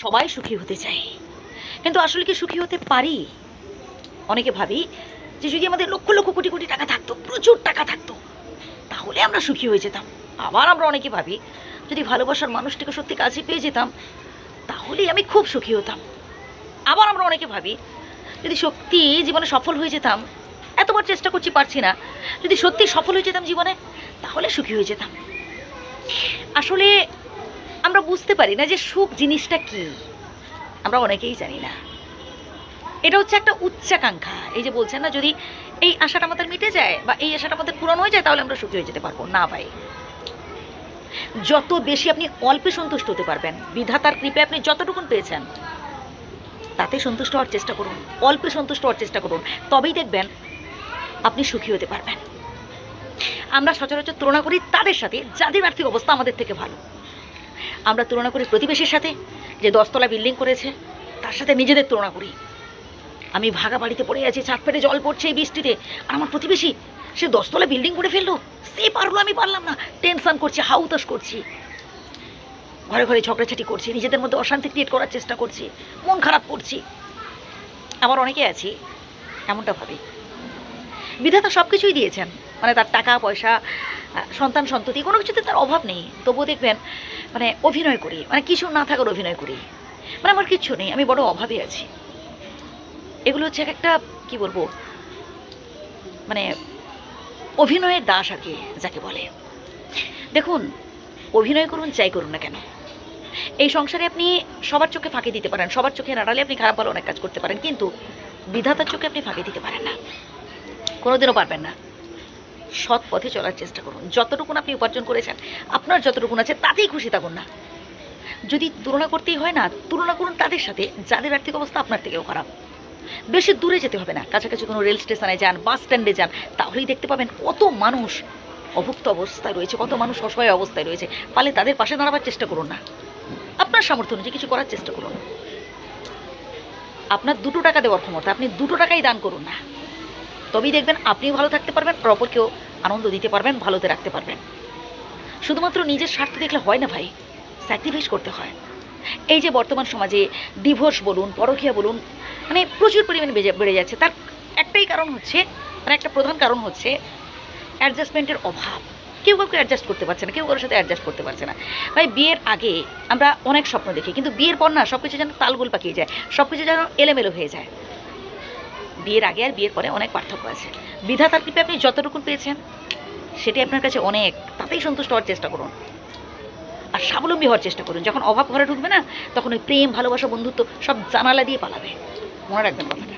সবাই সুখী হতে চাই। কিন্তু আসলে কি সুখী হতে পারি? অনেকে ভাবি যে যদি আমাদের লক্ষ লক্ষ কোটি কোটি টাকা থাকতো, প্রচুর টাকা থাকতো, তাহলে আমরা সুখী হয়ে যেতাম। আবার আমরা অনেকে ভাবি, যদি ভালোবাসার মানুষটিকে সত্যি কাছে পেয়ে যেতাম, তাহলেই আমি খুব সুখী হতাম। আবার আমরা অনেকে ভাবি, যদি সত্যি জীবনে সফল হয়ে যেতাম, এতবার চেষ্টা করছি পারছি না, যদি সত্যি সফল হয়ে যেতাম জীবনে, তাহলে সুখী হয়ে যেতাম। আসলে আমরা বুঝতে পারি না যে সুখ জিনিসটা কি। আমরা অনেকেই জানি না। এটা হচ্ছে একটা উচ্চাকাঙ্ক্ষা। এই যে বলছেন না, যদি এই আশাটা আমাদের মিটে যায় বা এই আশাটা আমাদের পূরণ হয়ে যায়, তাহলে আমরা সুখী হয়ে যেতে পারব। না ভাই। যত বেশি আপনি অল্পে সন্তুষ্ট হতে পারবেন, বিধাতার কৃপে আপনি যতটুকুন পেয়েছেন, তাতে সন্তুষ্ট হওয়ার চেষ্টা করুন। অল্পে সন্তুষ্ট হওয়ার চেষ্টা করুন। তবেই দেখবেন আপনি সুখী হতে পারবেন। আমরা সচরাচর তুলনা করি তাদের সাথে, যাদের আর্থিক অবস্থা আমাদের থেকে ভালো। আমরা তুলনা করি প্রতিবেশীর সাথে, যে দশতলা বিল্ডিং করেছে, তার সাথে নিজেদের তুলনা করি। আমি ভাগা বাড়িতে পড়ে আছি ছাদ পেটে জল পড়ছে এই বৃষ্টিতে, আর আমার প্রতিবেশী, সে দশতলা বিল্ডিং করে ফেলল। সে পারল, আমি পারলাম না। টেনশন করছি হাউতাস করছি। ঘরে ঘরে ঝগড়াঝাটি করছি, নিজেদের মধ্যে অশান্তি ক্রিয়েট করার চেষ্টা করছি, মন খারাপ করছি। আবার অনেকে আছি, এমনটা ভাবি। বিধাতা সব কিছুই দিয়েছেন মানে তার টাকা, পয়সা সন্তান সন্ততি, কোনো কিছুতে তার অভাব নেই। তবুও দেখবেন মানে অভিনয় করি মানে কিছু না থাকার অভিনয় করি। মানে আমার কিচ্ছু নেই, আমি বড় অভাবে আছি। এগুলো হচ্ছে এক একটা, কি বলব মানে অভিনয়ের দাস কি, যাকে বলে। দেখুন, অভিনয় করুন, যাই করুন না কেন। এই সংসারে আপনি সবার চোখে ফাঁকি দিতে পারেন, সবার চোখে নাড়ালে আপনি খারাপ ভালো অনেক কাজ করতে পারেন, কিন্তু বিধাতার চোখে আপনি ফাঁকি দিতে পারেন না। কোনোদিনও পারবেন না। সৎ পথে চলার চেষ্টা করুন। যতটুকুন আপনি উপার্জন করেছেন, আপনার যতটুকুন আছে তাতেই খুশি থাকুন না। যদি তুলনা করতেই হয় না, তুলনা করুন তাদের সাথে, যাদের আর্থিক অবস্থা আপনার থেকেও খারাপ। বেশি দূরে যেতে হবে না। কাছাকাছি কোনো রেল স্টেশনে যান, বাস স্ট্যান্ডে যান, তাহলেই দেখতে পাবেন কত মানুষ অভুক্ত অবস্থায় রয়েছে, কত মানুষ অসহায় অবস্থায় রয়েছে। পালে তাদের পাশে দাঁড়াবার চেষ্টা করুন না। আপনার সামর্থ্য অনুযায়ী কিছু করার চেষ্টা করুন। আপনার দুটো টাকা দেওয়ার ক্ষমতা, আপনি দুটো টাকাই দান করুন না। তবেই দেখবেন আপনিও ভালো থাকতে পারবেন, আর অপরকেও আনন্দ দিতে পারবেন, ভালোতে রাখতে পারবেন। শুধুমাত্র নিজের স্বার্থ দেখলে হয় না ভাই স্যাক্রিফাইস করতে হয়। এই যে বর্তমান সমাজে ডিভোর্স বলুন, পরকীয়া বলুন মানে প্রচুর পরিমাণে বেড়ে যাচ্ছে। তার একটাই কারণ হচ্ছে মানে একটা প্রধান কারণ হচ্ছে অ্যাডজাস্টমেন্টের অভাব। কেউ কাউকে অ্যাডজাস্ট করতে পারছে না, কেউ কারোর সাথে অ্যাডজাস্ট করতে পারছে না। ভাই, বিয়ের আগে আমরা অনেক স্বপ্ন দেখি, কিন্তু বিয়ের পর না সব কিছু যেন তালগোল পাকিয়ে যায় সব কিছু যেন এলোমেলো হয়ে যায়। বিয়ের আগে আর বিয়ের পরে অনেক পার্থক্য আছে। বিধাতার কৃপে আপনি যতটুকু পেয়েছেন, সেটি আপনার কাছে অনেক, তাতেই সন্তুষ্ট হওয়ার চেষ্টা করুন। আর স্বাবলম্বী হওয়ার চেষ্টা করুন। যখন অভাব ঘরে ঢুকবে না, তখন ওই প্রেম, ভালোবাসা, বন্ধুত্ব সব জানালা দিয়ে পালাবে। মনে রাখবেন কথাটা।